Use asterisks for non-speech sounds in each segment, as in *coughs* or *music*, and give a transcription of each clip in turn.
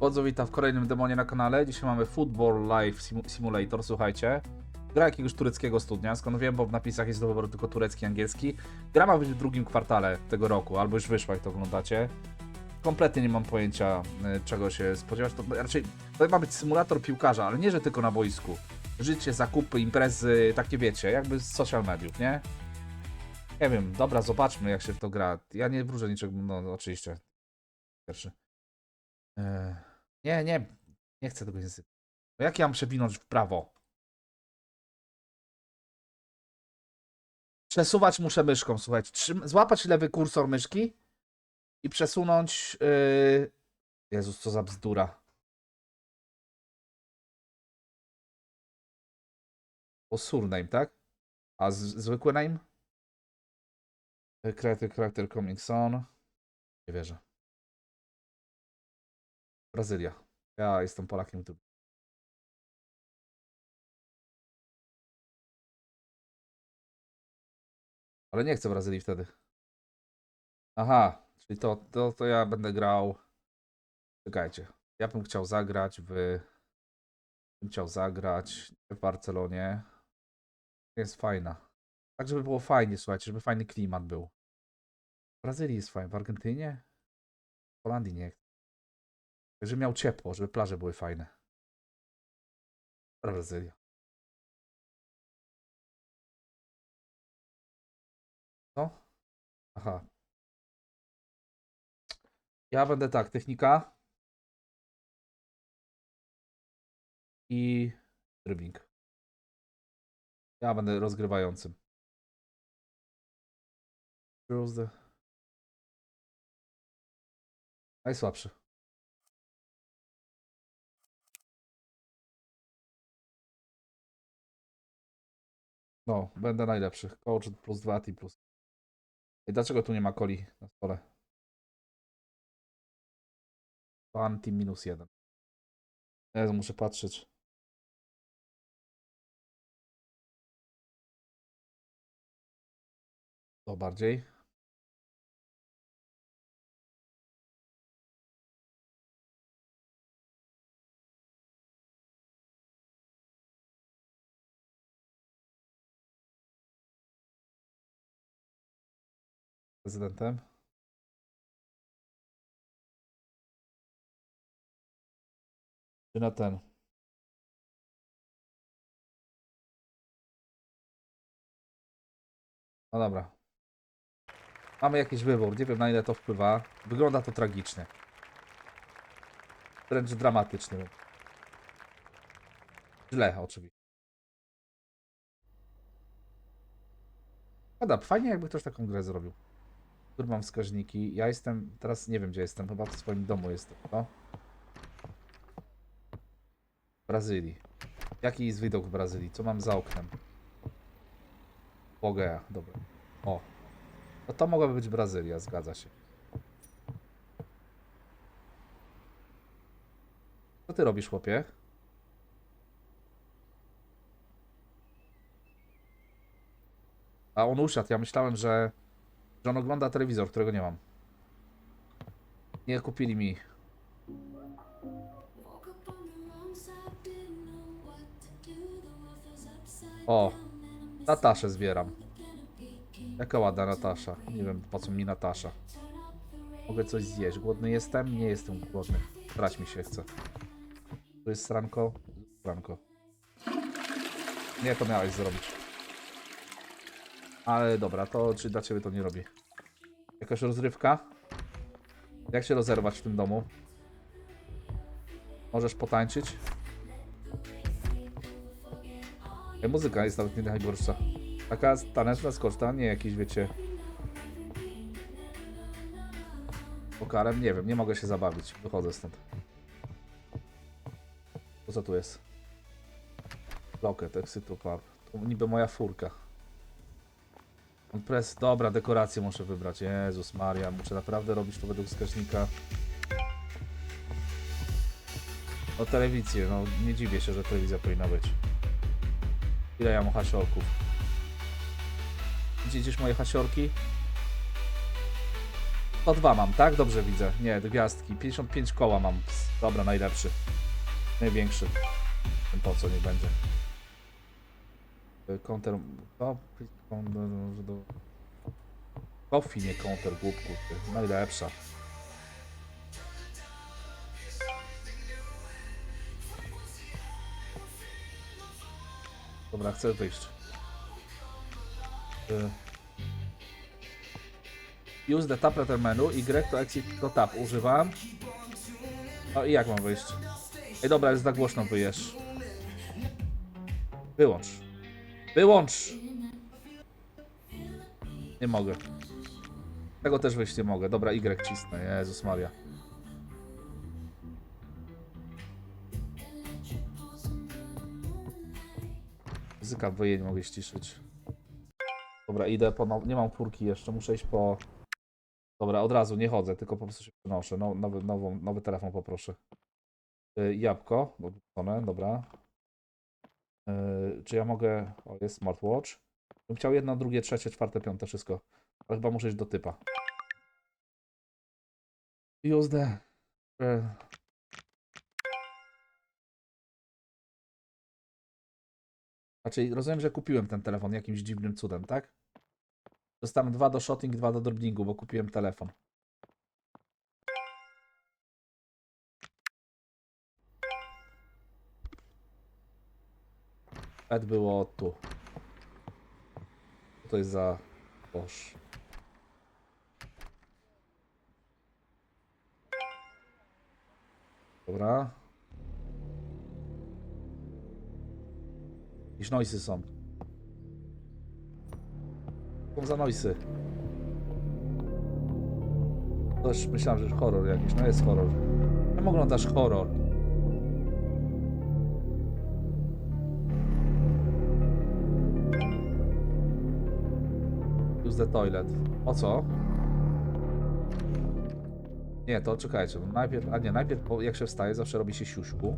Bardzo witam w kolejnym demonie na kanale. Dzisiaj mamy Football Live Simu- Simulator, słuchajcie. Gra jakiegoś tureckiego studnia, skąd wiem, bo w napisach jest do wyboru tylko turecki i angielski. Gra ma być w drugim kwartale tego roku, albo już wyszła, jak to oglądacie. Kompletnie nie mam pojęcia, y, czego się spodziewać. To raczej to ma być symulator piłkarza, ale nie, że tylko na boisku. Życie, zakupy, imprezy, takie wiecie, jakby z social mediów, nie? Nie wiem, dobra, zobaczmy jak się w to gra. Ja nie wróżę niczego, no oczywiście. Pierwszy. Eee, nie, nie, nie chcę tego języka. Jak ja mam przewinąć w prawo? Przesuwać muszę myszką, słuchajcie. Trzym, złapać lewy kursor myszki i przesunąć. Yy... Jezus, co za bzdura. O surname, tak? A zwykły name? Creator, character coming soon. Nie wierzę. Brazylia. Ja jestem Polakiem tu. Ale nie chcę Brazylii wtedy. Aha, czyli to, to, to ja będę grał. Czekajcie. Ja bym chciał zagrać w. Bym chciał zagrać w Barcelonie. Jest fajna. Tak, żeby było fajnie, słuchajcie, żeby fajny klimat był. W Brazylii jest fajnie, w Argentynie? W Holandii nie. Żeby miał ciepło, żeby plaże były fajne. Brazylia. Co? Aha. Ja będę tak, technika i dribbling. Ja będę rozgrywającym. Najsłabszy. No, będę najlepszy. Coach plus 2, team plus. I dlaczego tu nie ma coli na stole? Pan team minus 1. Jezu, muszę patrzeć. To bardziej. Prezydentem. Czy na ten? No dobra. Mamy jakiś wybór. Nie wiem na ile to wpływa. Wygląda to tragicznie. Wręcz dramatycznie. Źle, oczywiście. Adam, fajnie jakby ktoś taką grę zrobił. Tu mam wskaźniki. Ja jestem, teraz nie wiem gdzie jestem, chyba w swoim domu jestem, no. Brazylii. Jaki jest widok w Brazylii? Co mam za oknem? Bogea, dobra. O. No to mogłaby być Brazylia, zgadza się. Co ty robisz, chłopie? A on usiadł. Ja myślałem, że, że on ogląda telewizor, którego nie mam. Nie kupili mi. O, Nataszę zbieram. Jaka ładna Natasza. Nie wiem po co mi Natasza. Mogę coś zjeść. Głodny jestem? Nie jestem głodny. Brać mi się chce. Tu jest stranko? Stranko. Nie, to miałeś zrobić. Ale dobra, to czy dla ciebie to nie robi? Jakaś rozrywka? Jak się rozerwać w tym domu? Możesz potańczyć? Ej, muzyka jest nawet nie najgorsza. Taka taneczna skoczta, nie jakiś wiecie... Pokarem? Nie wiem, nie mogę się zabawić. Wychodzę stąd. Co tu jest? Locket, exit pub. To niby moja furka. Press, dobra, dekorację muszę wybrać. Jezus Maria, muszę naprawdę robić to według wskaźnika. O telewizję, no nie dziwię się, że telewizja powinna być. Ile ja mam hasiorków? Gdzie gdzieś moje hasiorki? 102 mam, tak? Dobrze widzę. Nie, gwiazdki. 55 koła mam. Dobra, najlepszy. Największy. Ten po co nie będzie. Counter... O, counter- do- Coffee, nie counter, głupku. ty. Najlepsza. Dobra, chcę wyjść. Y. Use the menu, Y to exit to tab. Używam. No i jak mam wyjść? Ej, dobra, jest za głośno, wyjesz. Wyłącz. Wyłącz! Nie mogę. Tego też wyjść nie mogę. Dobra, Y cisnę. Jezus Maria. Muzyka wyje, nie mogę ściszyć. Dobra, idę po... now- Nie mam furki jeszcze, muszę iść po... Dobra, od razu, nie chodzę, tylko po prostu się przenoszę. No, nowy, nowy telefon poproszę. Y, jabłko, odwrócone, dobra. Y, czy ja mogę... O, jest smartwatch. Bym chciał jedno, drugie, trzecie, czwarte, piąte, wszystko. Ale chyba muszę iść do typa. Use the... Znaczy, rozumiem, że kupiłem ten telefon jakimś dziwnym cudem, tak? Dostałem dwa do shotting, dwa do driblingu, bo kupiłem telefon. Pet było tu. Jest za boż? Dobra. Jakieś noisy są. Są za noisy? Też myślałem, że horror jakiś. No jest horror. Czemu oglądasz horror? Use the toilet. O co? Nie, to czekajcie. Najpierw, a nie, najpierw jak się wstaje, zawsze robi się siuśku.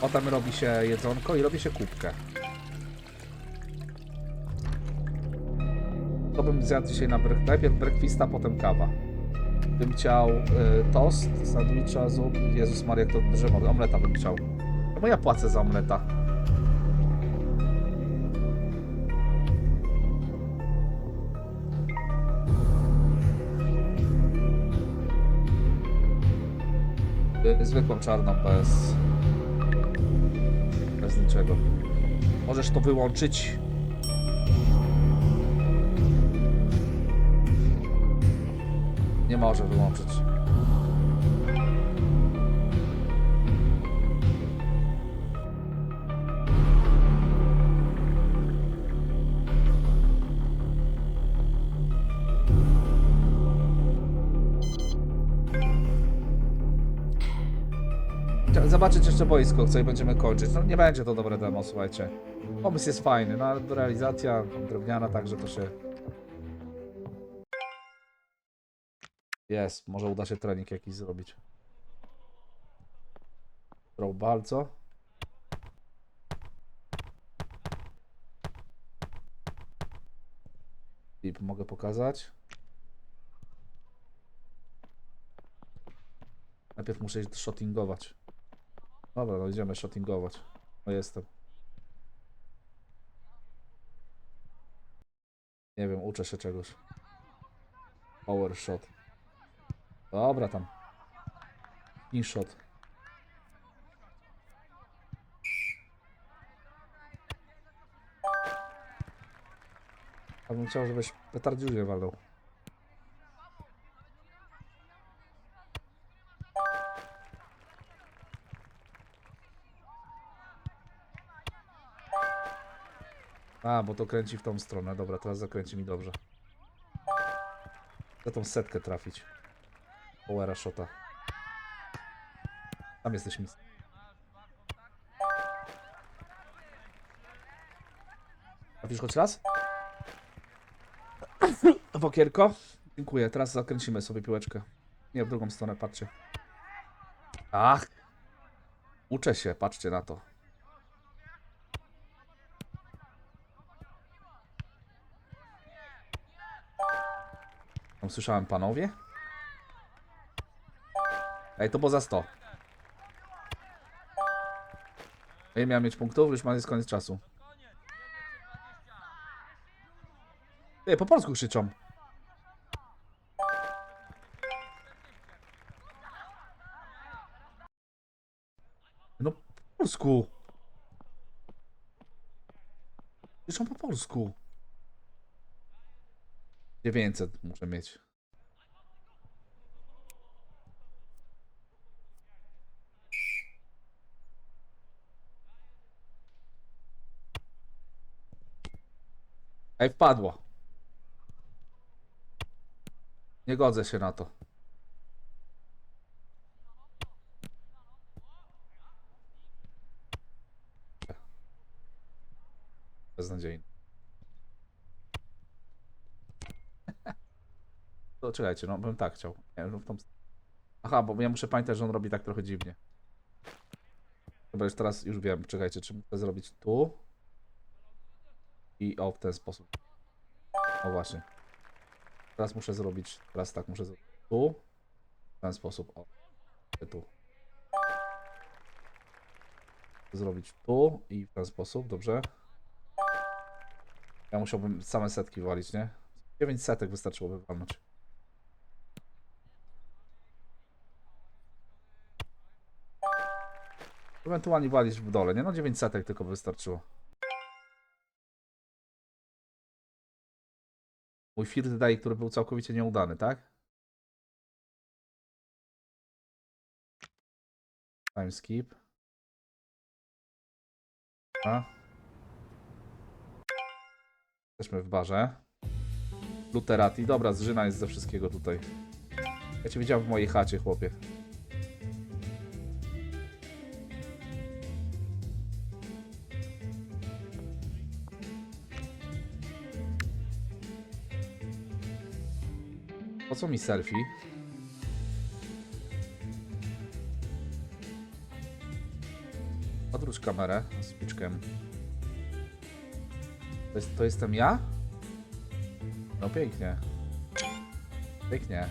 Potem robi się jedzonko i robi się kubkę. To bym zjadł dzisiaj na brek- najpierw breakfasta, potem kawa. Bym chciał y, tost, sandwicha, zup. Jezus Maria, to drzewo. Omleta bym chciał. Czemu ja płacę za omleta? Zwykłą czarną bez... Bez niczego. Możesz to wyłączyć. Nie może wyłączyć. Zobaczyć jeszcze boisko, co i będziemy kończyć. No nie będzie to dobre demo, słuchajcie. Pomysł jest fajny, no ale realizacja drewniana, także to się... Jest, może uda się trening jakiś zrobić. Throw ball, co? Tip mogę pokazać. Najpierw muszę shottingować. Dobra, no idziemy shottingować. No jestem. Nie wiem, uczę się czegoś. Power shot. Dobra tam. In shot. Ja bym chciał, żebyś petardziuzie walnął. A, bo to kręci w tą stronę. Dobra, teraz zakręci mi dobrze. Chcę tą setkę trafić. Powera shota. Tam jesteś mis. Trafisz choć raz? *coughs* W okierko? Dziękuję, teraz zakręcimy sobie piłeczkę. Nie, w drugą stronę, patrzcie. Ach! Uczę się, patrzcie na to. Tam słyszałem panowie? Ej, to było za 100. Ej, miałem mieć punktów, już ma jest koniec czasu. Ej, po polsku krzyczą. No, po polsku. Krzyczą po polsku. 900 muszę mieć. Ej, wpadło. Nie godzę się na to. Beznadziejnie. To czekajcie, no bym tak chciał. Nie, no w tą... Aha, bo ja muszę pamiętać, że on robi tak trochę dziwnie. Dobra, już teraz już wiem. Czekajcie, czy muszę zrobić tu i o w ten sposób. O właśnie. Teraz muszę zrobić, teraz tak muszę zrobić tu w ten sposób. O, tu. Zrobić tu i w ten sposób, dobrze. Ja musiałbym same setki walić, nie? 9 setek wystarczyłoby walnąć. Ewentualnie walić w dole, nie? No 9 setek tylko wystarczyło. Mój First Day, który był całkowicie nieudany, tak? Time skip. A. Jesteśmy w barze. Luterati. Dobra, zżyna jest ze wszystkiego tutaj. Ja cię widziałem w mojej chacie, chłopie. Po co mi selfie? Odwróć kamerę z piczkiem. To, jest, to jestem ja? No pięknie. Pięknie.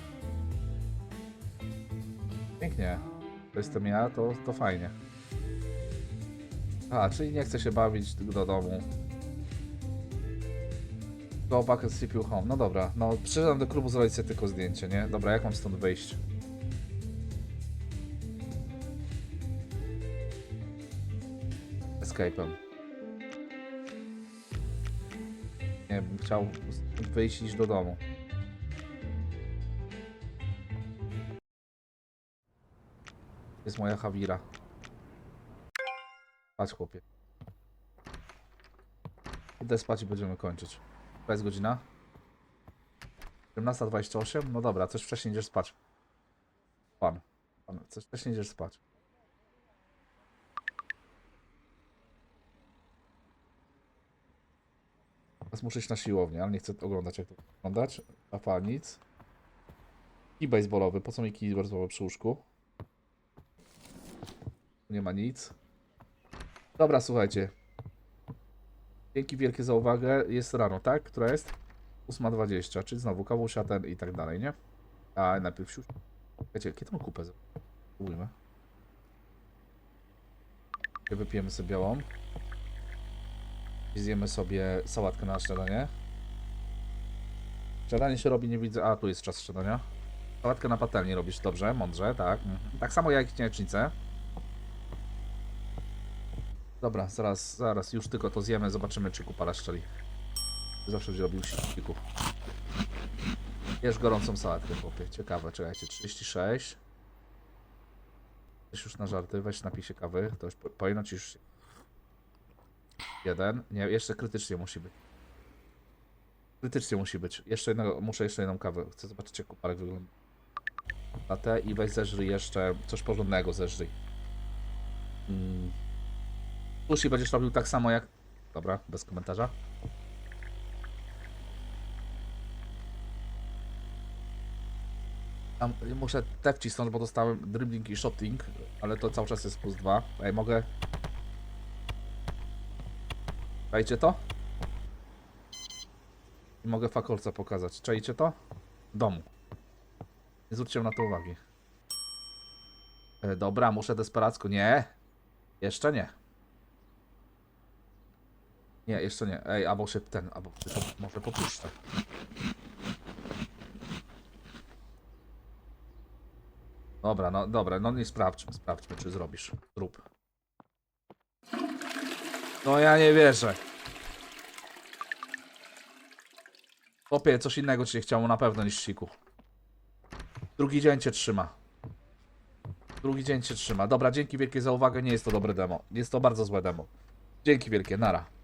Pięknie. To jestem ja, to, to fajnie. A, czyli nie chcę się bawić do domu. Go back and CPU home. No dobra, no przyszedłem do klubu zrobić sobie tylko zdjęcie, nie? Dobra, jak mam stąd wyjść? Escape'em. Nie, bym chciał wyjść iść do domu. Jest moja Hawira. Patrz chłopie. Idę spać i będziemy kończyć. Która jest godzina? 17.28? No dobra, coś wcześniej idziesz spać. Pan. Pan, coś wcześniej idziesz spać. Teraz muszę iść na siłownię, ale nie chcę oglądać jak to wyglądać. A nic. I baseballowy. Po co mi kij baseballowy przy łóżku? Tu Nie ma nic. Dobra, słuchajcie. Dzięki wielkie za uwagę. Jest rano, tak? Która jest? 8.20, czyli znowu kawusia ten i tak dalej, nie? A najpierw siuś. Wiecie, kiedy mam kupę? Spróbujmy. Wypijemy sobie białą. I zjemy sobie sałatkę na śniadanie. Śniadanie się robi, nie widzę. A, tu jest czas śniadania. Sałatkę na patelni robisz dobrze, mądrze, tak. Mhm. Tak samo jak jajecznicę. Dobra, zaraz, zaraz, już tylko to zjemy, zobaczymy czy kupa szczeli. Zawsze robił siku. Jesz gorącą sałatkę, chłopie. Ciekawe, czekajcie, 36. Weź już na żarty, weź napij się kawy, to już po- powinno ci już... Jeden, nie, jeszcze krytycznie musi być. Krytycznie musi być. Jeszcze jednego, muszę jeszcze jedną kawę. Chcę zobaczyć jak kuparek wygląda. Na te i weź zeżryj jeszcze coś porządnego zeżryj. Mm. Sushi będziesz robił tak samo jak... Dobra, bez komentarza. Tam muszę te wcisnąć, bo dostałem dribbling i shotting, ale to cały czas jest plus dwa. Ej, mogę... Czajcie to? I mogę fakolca pokazać. Czajcie to? domu. Nie zwróciłem na to uwagi. E, dobra, muszę desperacko. Nie. Jeszcze nie. Nie, jeszcze nie. Ej, albo się ten, albo się to może popuszczę. Dobra, no dobra, no nie sprawdźmy, sprawdźmy, czy zrobisz. Zrób. No ja nie wierzę. Popie, coś innego ci się chciało na pewno niż siku. Drugi dzień cię trzyma. Drugi dzień cię trzyma. Dobra, dzięki wielkie za uwagę. Nie jest to dobre demo. Jest to bardzo złe demo. Dzięki wielkie, nara.